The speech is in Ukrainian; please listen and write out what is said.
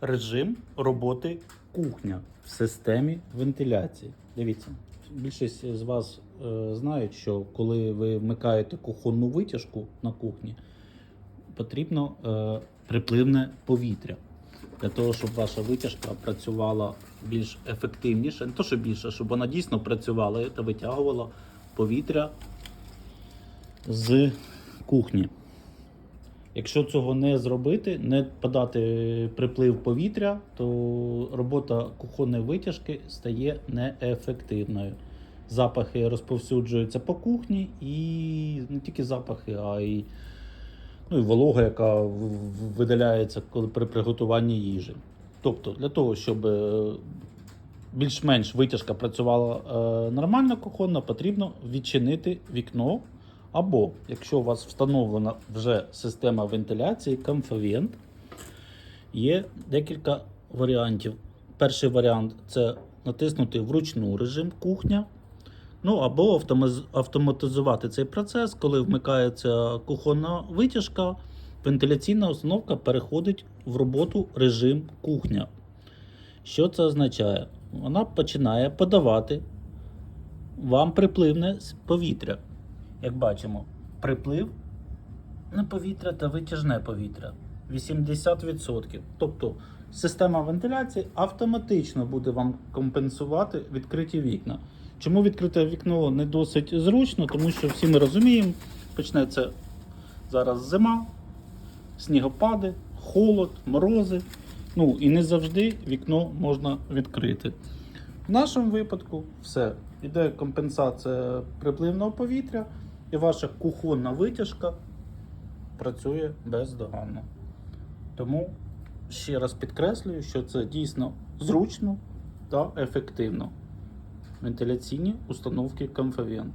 режим роботи кухня в системі вентиляції. Дивіться, більшість з вас е, знають, що коли ви вмикаєте кухонну витяжку на кухні, потрібно е, припливне повітря. Для того, щоб ваша витяжка працювала більш ефективніше, не то, що більше, щоб вона дійсно працювала та витягувала повітря з кухні. Якщо цього не зробити, не подати приплив повітря, то робота кухонної витяжки стає неефективною. Запахи розповсюджуються по кухні, і не тільки запахи, а й, ну, волога, яка видаляється при приготуванні їжі. Тобто, для того, щоб е, більш-менш витяжка працювала е, нормально кухонно, потрібно відчинити вікно або, якщо у вас встановлена вже система вентиляції, комфовент, є декілька варіантів. Перший варіант це натиснути вручну режим кухня. Ну або автоматизувати цей процес, коли вмикається кухонна витяжка, вентиляційна установка переходить в роботу режим кухня. Що це означає? Вона починає подавати вам припливне повітря. Як бачимо, приплив на повітря та витяжне повітря 80%. Тобто система вентиляції автоматично буде вам компенсувати відкриті вікна. Чому відкрите вікно не досить зручно? Тому що всі ми розуміємо, почнеться зараз зима, снігопади, холод, морози. Ну і не завжди вікно можна відкрити. В нашому випадку все. Іде компенсація припливного повітря, і ваша кухонна витяжка працює бездоганно. Тому ще раз підкреслюю, що це дійсно зручно та ефективно. Вентиляційні установки Comfavent.